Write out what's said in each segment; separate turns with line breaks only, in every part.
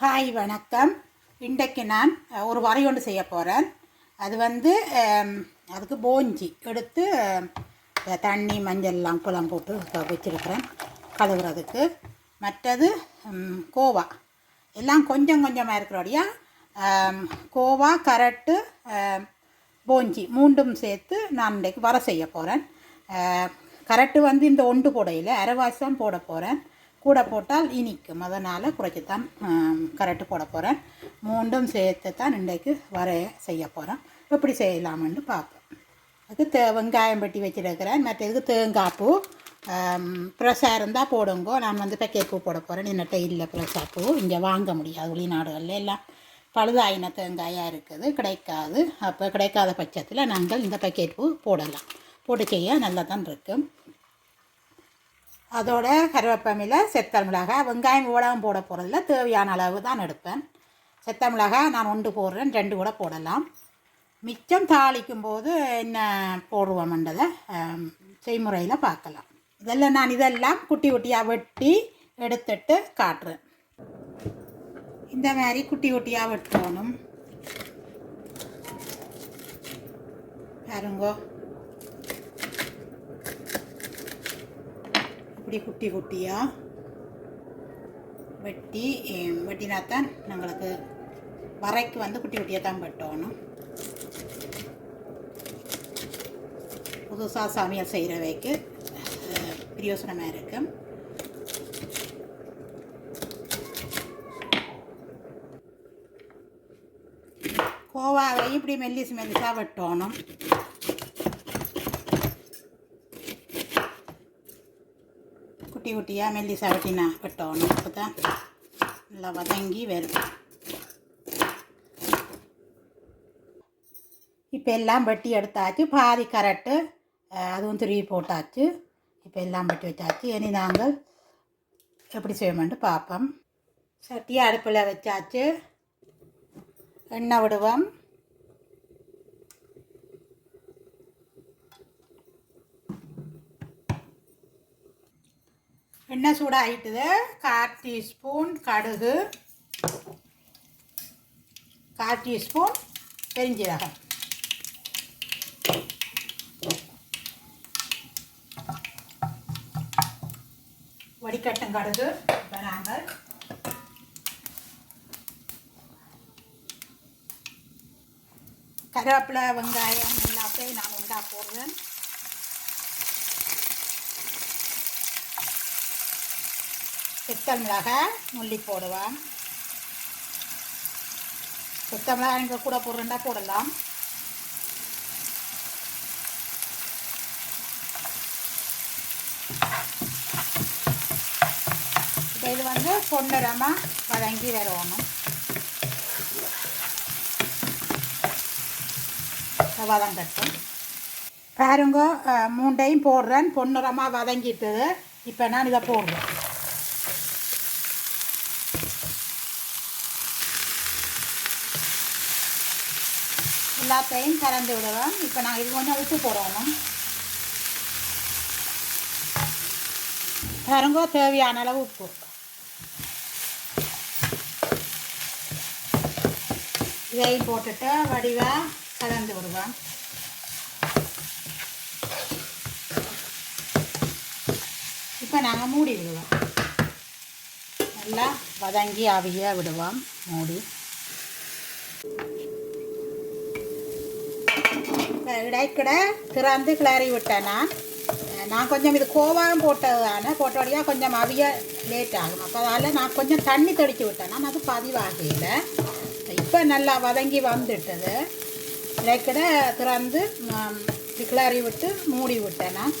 Hi வணக்கம். இன்றைக்கு நான் ஒரு வரை ஒன்று செய்ய போகிறேன் அது வந்து அதுக்கு போஞ்சி எடுத்து தண்ணி மஞ்சள் எல்லாம் குளம் போட்டு வச்சுருக்கிறேன் வச்சிருக்கிறேன். கழுவுறதுக்கு. மற்றது கோவா. எல்லாம் கொஞ்சம் கொஞ்சமாக இருக்கிறோடையா கோவா கரட்டு போஞ்சி மூண்டும் சேர்த்து நான் இன்றைக்கு வர செய்ய போகிறேன் கரெக்டு வந்து இந்த ஒன்று போடையில் அரைவாசி தான் போட போகிறேன் கூட போட்டால் இனிக்கும். அதனால் குறைச்சித்தான் கரெக்டு போட போகிறேன் மூண்டும் சேர்த்து தான் இன்றைக்கு வரைய செய்ய போகிறேன் எப்படி செய்யலாம்னு பார்ப்போம். அதுக்கு தே வெங்காயம் வெட்டி வச்சுருக்கிறேன். மற்றதுக்கு தேங்காய் பூ ப்ரெஸ்ஸாக இருந்தால் போடுங்கோ. நான் வந்து பேக்கெட் பூ போட போகிறேன் என்னட்ட இல்லை பிரசா பூ. இங்கே வாங்க முடியாது வெளிநாடுகளில் எல்லாம். பழுதாயின தேங்காயாக இருக்குது. கிடைக்காது. அப்போ கிடைக்காத பட்சத்தில் நாங்கள் இந்த பேக்கெட் பூ போடலாம். போட்டு செய்ய நல்லா தான் இருக்கும். அதோட கருவேப்பமில செத்தல் மிளகாய் வெங்காயம் இவ்வளவும் போட போகிறதில்ல தேவையான அளவு தான் எடுப்பேன். செத்த மிளகாய் நான் ஒன்று போடுறேன். ரெண்டு கூட போடலாம். மிச்சம் தாளிக்கும் போது என்ன போடுவோம்ன்றதை செய்முறையில் பார்க்கலாம். இதெல்லாம் நான் இதெல்லாம் குட்டி குட்டியாக வெட்டி எடுத்துட்டு காட்டுறேன். இந்த மாதிரி குட்டி குட்டியாக வெட்டணும். பாருங்கோ. இப்படி குட்டி குட்டியாக வெட்டி வெட்டினா தான் நம்மளுக்கு வரைக்கு வந்து குட்டி குட்டியாக தான் வெட்டணும். புதுசாக சமையல் செய்கிறவைக்கு பிரயோசனமாக இருக்கும். கோவாவை இப்படி மெல்லிசு மெல்லிசாக வெட்டணும். குட்டியாக மெல்லிஸாக வெட்டினா வெட்டணும் அப்போ தான் நல்லா வதங்கி வரும் இப்போ எல்லாம் வெட்டி எடுத்தாச்சு பாதி கரட்டு அதுவும் திருவி போட்டாச்சு இப்போ எல்லாம் வெட்டி வச்சாச்சு இனி நாங்கள் எப்படி செய்வோம்னு பார்ப்போம் சட்டியை அடுப்பில் வச்சாச்சு எண்ணெய் விடுவோம் எண்ணெய் சூடாகிட்டுது. கால் டீஸ்பூன் கடுகு. கால் டீஸ்பூன் பெருஞ்சீரகம். வடிகட்டும் கடுகு. இப்போ நாங்கள் கருவேப்பிலை வெங்காயம் எல்லாத்தையும் நான் உண்டா போடுறேன் சித்தல் மிளகாய் நுள்ளி போடுவேன். சித்த மிளகாய் நீங்கள் கூட போடுறேன்டா போடலாம். இப்போ இது வந்து பொன்னிறமாக வதங்கி வரணும். வதங்கட்டும். பாருங்க மூண்டையும் போடுறேன். பொன்னிறமாக வதங்கிட்டது இப்போ நான் இதை போடுறேன். எல்லாத்தையும் கலந்து விடுவேன் இப்போ நாங்கள் இது கொஞ்சம் உப்பு போடணும். பாருங்க தேவையான அளவு உப்பு. இதையும் போட்டுட்டு வடிவாக கலந்து விடுவேன் இப்போ நாங்கள் மூடி விடுவோம். நல்லா வதங்கி அவிய விடுவோம். மூடி இப்போ இடைக்கிட திறந்து கிளறி விட்டேன் நான் நான் கொஞ்சம் இது கோவாகம் போட்டதான போட்டோடையாக கொஞ்சம் அவிய லேட் ஆகும். அப்போ அதால் நான் கொஞ்சம் தண்ணி தெளித்து விட்டேன். நான் அது பதிவாகல. இப்போ நல்லா வதங்கி வந்துட்டது. இடைக்கிட திறந்து கிளறி விட்டு மூடி விட்டேன்? நான்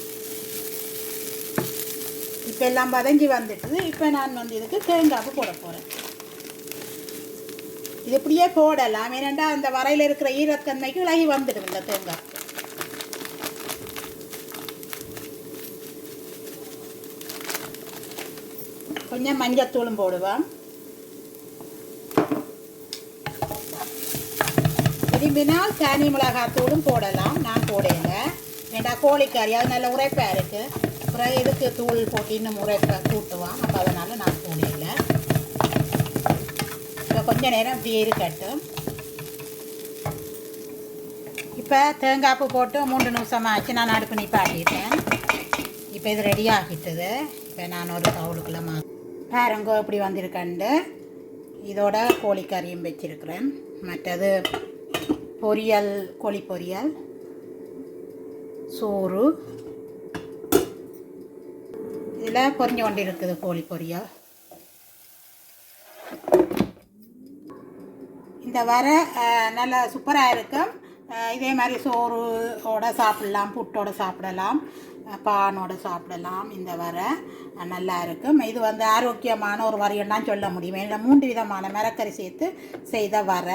இப்போ எல்லாம் வதங்கி வந்துட்டது. இப்போ நான் வந்து இதுக்கு தேங்காய் போட போகிறேன் இது இப்படியே போடலாம். ஏனெண்டா அந்த வரையில் இருக்கிற ஈரத்தன்மைக்கு விலகி வந்துடும் இந்த தேங்காய். கொஞ்சம் மஞ்சத்தூளும் போடுவேன் விரும்பினால் தனி மிளகாத்தூளும் போடலாம் நான் போடையில ஏண்டா கோழிக்கறி அது நல்ல உரைப்பாக இருக்குது அப்புறம் எதுக்கு தூள் போட்டு இன்னும் உரைப்பை கூட்டுவான் அப்போ அதனால் நான் போடையில கொஞ்ச நேரம் இப்படியே இருக்கட்டும் இப்போ தேங்காய்ப்பு போட்டு மூன்று நிமிஷம் ஆச்சு நான் அடுப்பு நிப்பாட்டிட்டேன் இப்போ இது ரெடி ஆகிட்டது இப்போ நான் ஒரு பவுலுக்குள்ளே மா பாருங்க இப்படி வந்திருக்கண்டு இதோட கோழிக்கறியும் வச்சிருக்கிறேன். மற்றது பொரியல் கோழி பொரியல் சோறு. இதில் பொரிஞ்சு கொண்டு இருக்குது கோழி பொரியல். இந்த வர நல்ல சூப்பராக இருக்கும். இதே மாதிரி சோறு ஓட சாப்பிடலாம் புட்டோட சாப்பிடலாம். பானோடு சாப்பிடலாம். இந்த வரை நல்லா இருக்கும் இது வந்து ஆரோக்கியமான ஒரு வரையும் தான் சொல்ல முடியும். ஏன்னா மூன்று விதமான மரக்கறி சேர்த்து செய்த வர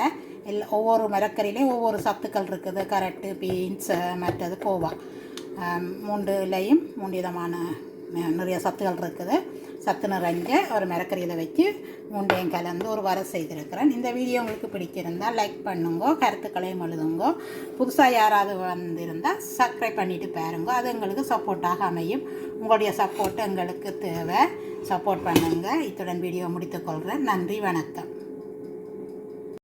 இல்லை ஒவ்வொரு மரக்கறியிலையும் ஒவ்வொரு சத்துக்கள் இருக்குது. கரட்டு பீன்ஸ் மற்றது கோவா. மூன்றுலேயும் மூன்றுலையும் மூன்று விதமான நிறைய சத்துக்கள் இருக்குது. சத்து நிறைஞ்ச ஒரு மிரக்கறியில் வச்சு மூண்டையும் கலந்து ஒரு வர செய்திருக்கிறேன். இந்த வீடியோ உங்களுக்கு பிடிச்சிருந்தால் லைக் பண்ணுங்க கருத்துக்களையும் எழுதுங்க. புதுசாக யாராவது வந்திருந்தால் சப்ஸ்கிரைப் பண்ணிட்டு பாருங்க. அது எங்களுக்கு சப்போர்ட்டாக அமையும். உங்களுடைய சப்போர்ட் எங்களுக்கு தேவை. சப்போர்ட் பண்ணுங்கள் இத்துடன் வீடியோ முடித்துக்கொள்கிறேன் நன்றி வணக்கம்.